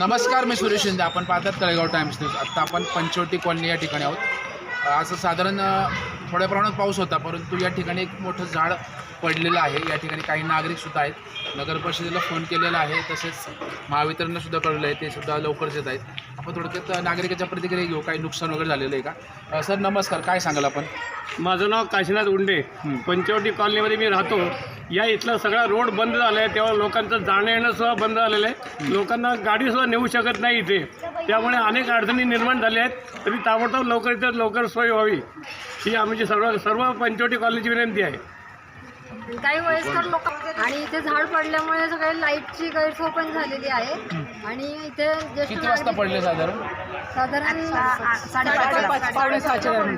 नमस्कार मी सुरेश शिंदे. आपण पाहतात तळेगाव टाइम्स न्यूज आत्ता आपण पंचवटी कॉलनी या ठिकाणी आहोत. असं साधारण थोड्या प्रमाणात पाऊस होता परंतु या ठिकाणी एक मोठं झाड पडलेलं आहे. या ठिकाणी काही नागरिकसुद्धा आहेत. नगर परिषदेला फोन केलेला आहे. तसेच महावितरणसुद्धा कळलं आहे ते सुद्धा लवकरच येत आहेत. आपण थोडक्यात नागरिकाच्या प्रतिक्रिया घेऊ. काही नुकसान वगैरे झालेलं आहे का? सर नमस्कार. काय सांगाल आपण? माझं नाव काशीनाथ उंडे. पंचवटी कॉलनीमध्ये मी राहतो. या इथला सगळा रोड बंद झाला आहे तेव्हा लोकांचं जाणं येणं सुद्धा बंद झालेलं आहे. लोकांना गाडीसुद्धा नेऊ शकत नाही इथे. त्यामुळे अनेक अडचणी निर्माण झाल्या आहेत. तरी ताबडतोब लवकर इथं लवकर सोय व्हावी. ही आमची सर्व सर्व पंचवटी कॉलनीची विनंती आहे. काही वयस्कर लोक आणि इथे झाड पडल्यामुळे सगळे लाईटची गैरसोय पण झालेली आहे. आणि इथे ज्येष्ठ किती वाजता नागरिक- पडले साधारण? साधारण साडेपाच पावणे सहाच्या दरम्यान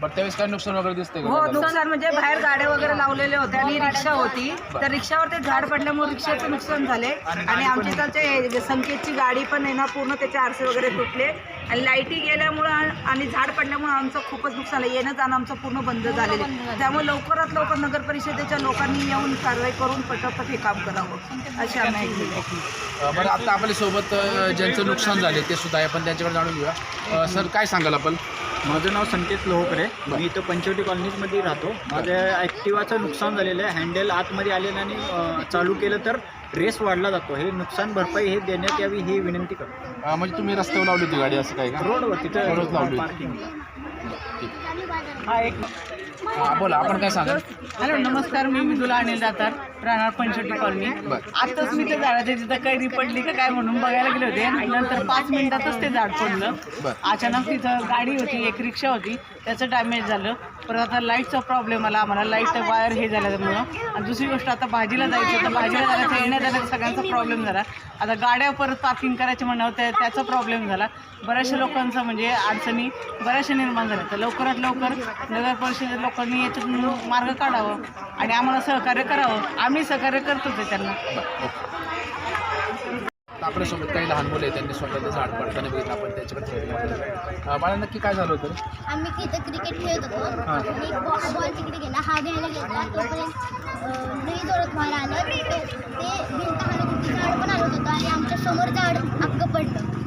बरं त्यावेळेस काय नुकसान वगैरे दिसते हो नुकसान म्हणजे बाहेर गाड्या वगैरे लावलेल्या होत्या आणि रिक्षा होती. तर रिक्षावर ते झाड पडल्यामुळे रिक्षाचं नुकसान झाले. आणि आमच्या इथलचे संकेतची गाडी पण आहे ना पूर्ण त्याचे आरसे वगैरे तुटले. आणि लाईटी गेल्यामुळं आणि झाड पडल्यामुळे आमचं खूपच नुकसान आहे. येणं जाणं आमचं पूर्ण बंद झालेलं आहे. त्यामुळे लवकरात लवकर नगर परिषदेच्या लोकांनी येऊन कारवाई करून पटापट हे काम करावं. अशी आम्ही बरं आता आपल्यासोबत ज्यांचं नुकसान झाले ते सुद्धा आहे. आपण त्यांच्याकडे जाणून घेऊया. सर काय सांगाल आपण? माझं नाव संकेत लोहकरे. मी इथं पंचवटी कॉलनीमध्ये राहतो. माझ्या ॲक्टिवाचं नुकसान झालेलं आहे. हँडल आतमध्ये आलेलं आणि चालू केलं तर रेस वाढला जातो. हे नुकसान भरपाई हे देण्यात यावी ही विनंती करतो. अ, म्हणजे तुम्ही रस्त्यावर लावली होती गाडी असं काय का? रोडवर तिथं रोडवर लावली होती. पार्किंग हा एक हा, बोला आपण काय सांगाल हॅलो नमस्कार मी मिथुला अनिल दातार राहणार पंचवटी कॉलनी. बरं. आताच मी त्या झाडाच्या तिथं कैरी पडली का काय म्हणून बघायला गेले होते. आणि नंतर पाच मिनिटातच ते झाड पडलं बरं. अचानक तिथं गाडी होती एक रिक्षा होती. त्याचं डॅमेज झालं. परत आता लाईटचा प्रॉब्लेम आला आम्हाला लाइट वायर हे झाल्यामुळं आणि दुसरी गोष्ट आता भाजीला जायचं तर भाजीला जायचं येण्या जाण्याचा सगळ्यांचा प्रॉब्लेम झाला. आता गाड्या परत पार्किंग करायचे म्हणण्यावर त्या त्याचा प्रॉब्लेम झाला. बऱ्याचशा लोकांचा म्हणजे अडचणी बऱ्याचशा निर्माण झाल्या. तर लवकरात लवकर नगर परिषदेच्या लोकांनी याच्यातून मार्ग काढावं आणि आम्हाला सहकार्य करावं. आम्ही सहकार्य करतोच आहे त्यांना. आपल्यासोबत काही लहान मुलं आहेत त्यांनी स्वतःचं झाड पडताना बघितलं आपण त्याच्याकडे मला नक्की काय झालं होतं? आम्ही तिथं क्रिकेट खेळत होतो. आणि बॉ- बॉल तिकडे गेला. हा घ्यायला गेला. तोपर्यंत अं, लई जोरात व्हायला आलं. ते भिंत होती झाड पण हलत होतं. आणि आमच्यासमोर झाड अख्खं पडलं.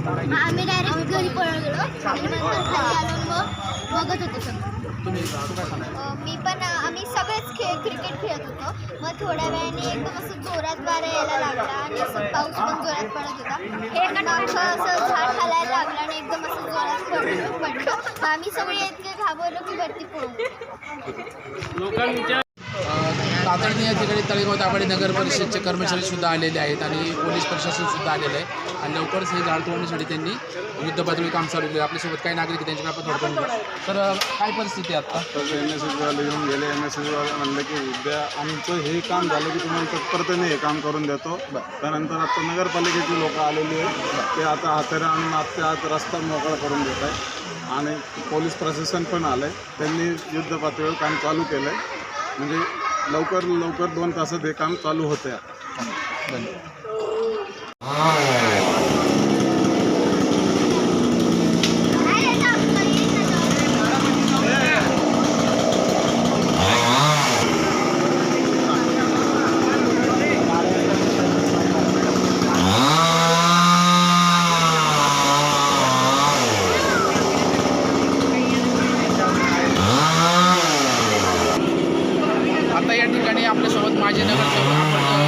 मग आम्ही डायरेक्ट घरी पळत गेलो आणि नंतर खाली आलो मग बघत होतो सगळं. तुम्ही तू काय सांगाल अं, मी पण अं, आम्ही सगळेच खेळ क्रिकेट खेळत होतो. मग थोड्या वेळाने एकदम असं जोरात वारा यायला लागला आणि असं पाऊस पण जोरात पडत होता. हे अख्खं असं झाड हालायला लागलं आणि एकदम असं जोरात पडलं पडलं. मग आम्ही सगळे इतके घाबरलो की वरती पळून लोकांच्या अ, तातडीने या ठिकाणी तळेगाव दाभाडे नगर परिषदचे कर्मचारी सुद्धा आलेले आहेत आणि पोलीस प्रशासन सुद्धा आलेलं आहे. आणि लवकरच हे झाड तोडण्यासाठी त्यांनी युद्ध पातळी काम चालू केलं. आपल्यासोबत काही नागरिक त्यांच्याकडे आपण थोडं. तर काय परिस्थिती आहे आता? तर एम एस वाले येऊन गेले एम एस वाले म्हणलं की उद्या आमचं हे काम झालं की तुम्हाला तत्परतेने हे काम करून देतो. त्यानंतर आता नगरपालिकेची लोक आलेली आहेत. ते आता हाताने आणून आत रस्ता मोकळा करून देत आहे आणि पोलीस प्रशासन पण आलं आहे त्यांनी युद्ध पातळीवर काम चालू केलं आहे म्हणजे लवकर लवकर दोन तासात हे काम चालू होतं आहे धन्यवाद आता या ठिकाणी आपल्यासोबत माझे नगरसेवक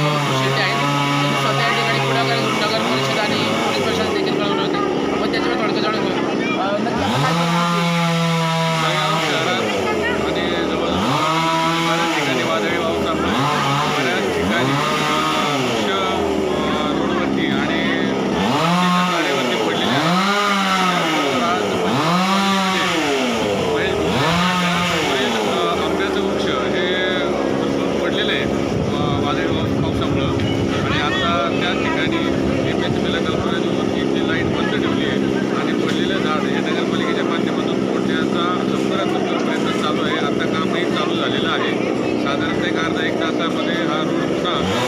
साधारणतः एक अर्धा तासामध्ये हा रोड हो.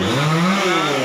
पुन्हा